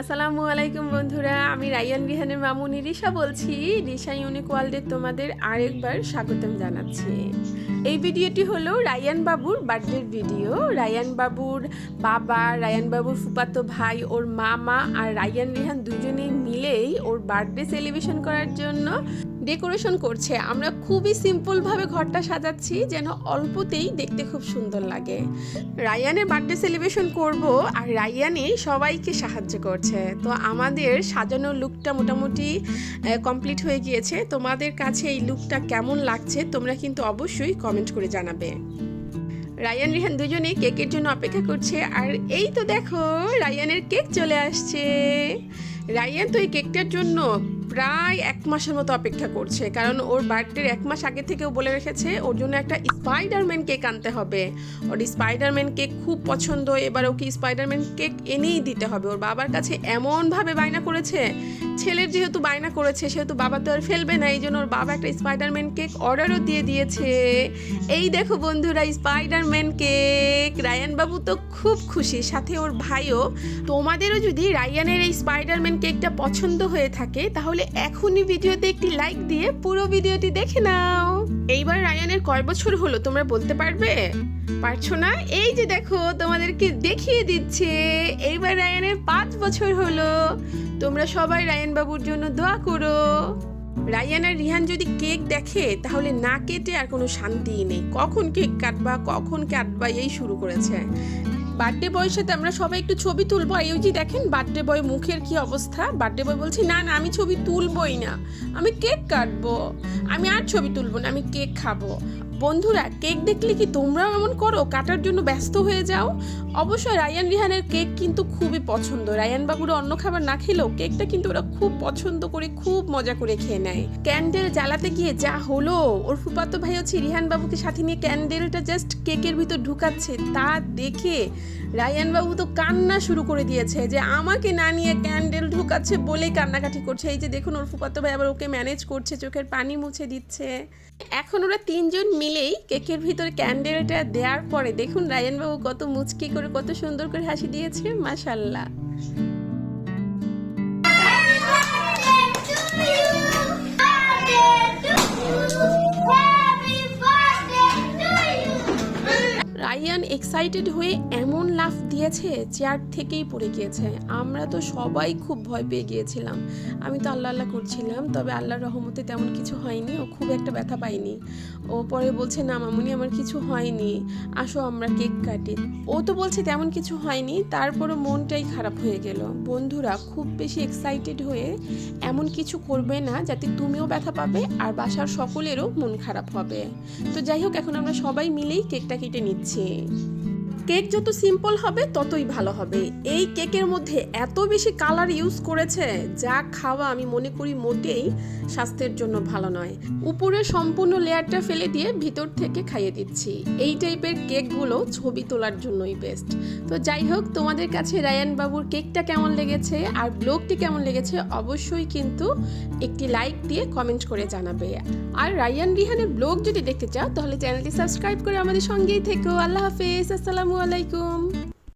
আসসালামু আলাইকুম বন্ধুরা, আমি রায়ান বিহানের মামু নিরিশা বলছি। রিশা ইউনিক ওয়ার্ল্ডে তোমাদের আরেকবার স্বাগতম জানাচ্ছি। এই ভিডিওটি হলো রায়ান বাবুর বার্থডের ভিডিও রায়ান বাবুর বাবা রায়ান বাবুর ফুপাতো ভাই, ওর মামা আর রায়ান রিহান দুজনেই মিলেই ওর বার্থডে সেলিব্রেশন করার জন্য ডেকোরেশন করছে। আমরা খুবই সিম্পলভাবে ঘরটা সাজাচ্ছি, যেন অল্পতেই দেখতে খুব সুন্দর লাগে। রায়ানের বার্থডে সেলিব্রেশন করব আর রায়ানই সবাইকে সাহায্য করছে। তো আমাদের সাজানো লুকটা মোটামুটি কমপ্লিট হয়ে গিয়েছে। তোমাদের কাছে এই লুকটা কেমন লাগছে তোমরা কিন্তু অবশ্যই কমেন্ট করে জানাবে। রায়ান, রিহান দুজনেই কেকের জন্য অপেক্ষা করছে। আর এই তো দেখো, রায়ানের কেক চলে আসছে। রায়ান, তো এই কেকটার জন্য প্রায় এক মাসের মতো অপেক্ষা করছে, কারণ ওর বার্থডের এক মাস আগে থেকেও বলে রেখেছে, ওর জন্য একটা স্পাইডারম্যান কেক আনতে হবে। ওর স্পাইডারম্যান কেক খুব পছন্দ, এবার ওকে স্পাইডারম্যান কেক এনেই দিতে হবে। ওর বাবার কাছে এমনভাবে বায়না করেছে ছেলের যেহেতু বায়না করেছে, সেহেতু বাবা তো আর ফেলবে না এই জন্য ওর বাবা একটা স্পাইডারম্যান কেক অর্ডারও দিয়ে দিয়েছে। এই দেখো বন্ধুরা স্পাইডারম্যান কেক রায়ানবাবু তো খুব খুশি, সাথে ওর ভাইও। তোমাদেরও যদি রায়ানের এই স্পাইডারম্যান কেকটা পছন্দ হয়ে থাকে, তাহলে এখনই ভিডিওতে একটি লাইক দিয়ে পুরো ভিডিওটি দেখে নাও। এইবার রায়ানের কয় বছর হলো, তোমরা বলতে পারবে? পারছ না? এই যে দেখো, তোমাদেরকে দেখিয়ে দিচ্ছে, এইবার রায়ানের পাঁচ বছর হলো। তোমরা সবাই রায়ান বাবুর জন্য দোয়া করো। রায়ান আর রিহান যদি কেক দেখে, তাহলে না কেটে আর কোনো শান্তিই নেই। কখন কেক কাটবা, কখন কাটবা, এই শুরু করেছে। বার্থডে বয়ের সাথে আমরা সবাই একটু ছবি তুলবো। এই যে দেখেন, বার্থডে বয় মুখের কি অবস্থা? বার্থডে বয় বলছি, না না, আমি ছবি তুলবই না, আমি কেক কাটবো। আমি আর ছবি তুলবো না, আমি কেক খাব। বন্ধুরা, কেক দেখলে কি তোমরাও এমন করো? কাটার জন্য ব্যস্ত হয়ে যাও? অবশ্যই রায়ান রিহানের কেক কিন্তু খুবই পছন্দ। রায়ান বাবুর অন্য খাবার না খেলেও কেকটা কিন্তু ওরা খুব পছন্দ করে, খুব মজা করে খেয়ে নেয়। ক্যান্ডেল জ্বালাতে গিয়ে যা হলো, ওর ফুপাতো ভাই হচ্ছে রিহান বাবুকে সাথে নিয়ে ক্যান্ডেলটা জাস্ট কেকের ভিতর ঢুকাচ্ছে। তা দেখে রায়ান বাবু তো কান্না শুরু করে দিয়েছে যে আমাকে না নিয়ে ক্যান্ডেল ঢুকাচ্ছে বলেই কান্নাকাটি করছে। এই যে দেখুন ওর ফুপাতো ভাই আবার ওকে ম্যানেজ করছে, চোখের পানি মুছে দিচ্ছে। এখন ওরা তিনজন মিলেই কেকের ভিতরে ক্যান্ডেলটা দেওয়ার পরে দেখুন রায়ান বাবু কত মুচকি করে, কত সুন্দর করে হাসি দিয়েছে, মাশাল্লাহ। রায়ান এক্সাইটেড হয়ে এমন লাফ দিয়েছে চেয়ার থেকেই পড়ে গিয়েছে। আমরা তো সবাই খুব ভয় পেয়ে গিয়েছিলাম। আমি তো আল্লাহ আল্লাহ করছিলাম, তবে আল্লাহর রহমতে তেমন কিছু হয়নি। ও খুব একটা ব্যথা পায়নি। ও পরে বলছে, না মামুনি, আমার কিছু হয়নি। আসো, আমরা কেক কাটি। ও তো বলছে, তেমন কিছু হয়নি। তারপরও মনটাই খারাপ হয়ে গেল। বন্ধুরা, খুব বেশি এক্সাইটেড হয়ে এমন কিছু করবে না, যাতে তুমিও ব্যথা পাবে আর বাসার সকলেরও মন খারাপ হবে। তো যাই হোক, এখন আমরা সবাই মিলেই কেকটা কেটে নিচ্ছি। 嗯。কেক যত সিম্পল হবে, ততই ভালো হবে। এই কেকের মধ্যে এত বেশি কালার ইউজ করেছে, যা খাওয়া আমি মনে করি মোটেই স্বাস্থ্যের জন্য ভালো নয়। উপরে সম্পূর্ণ লেয়ারটা ফেলে দিয়ে ভিতর থেকে খাইয়ে দিচ্ছি। এই টাইপের কেকগুলো ছবি তোলার জন্যই বেস্ট তো যাই হোক, তোমাদের কাছে রায়ান বাবুর কেকটা কেমন লেগেছে আর ব্লগটি কেমন লেগেছে অবশ্যই কিন্তু একটি লাইক দিয়ে কমেন্ট করে জানাবে। আর রায়ান রিহানের ব্লগ যদি দেখতে চাও, তাহলে চ্যানেলটি সাবস্ক্রাইব করে আমাদের সঙ্গেই থেকো। আল্লাহ হাফেজ, আসসালামু আলাইকুম।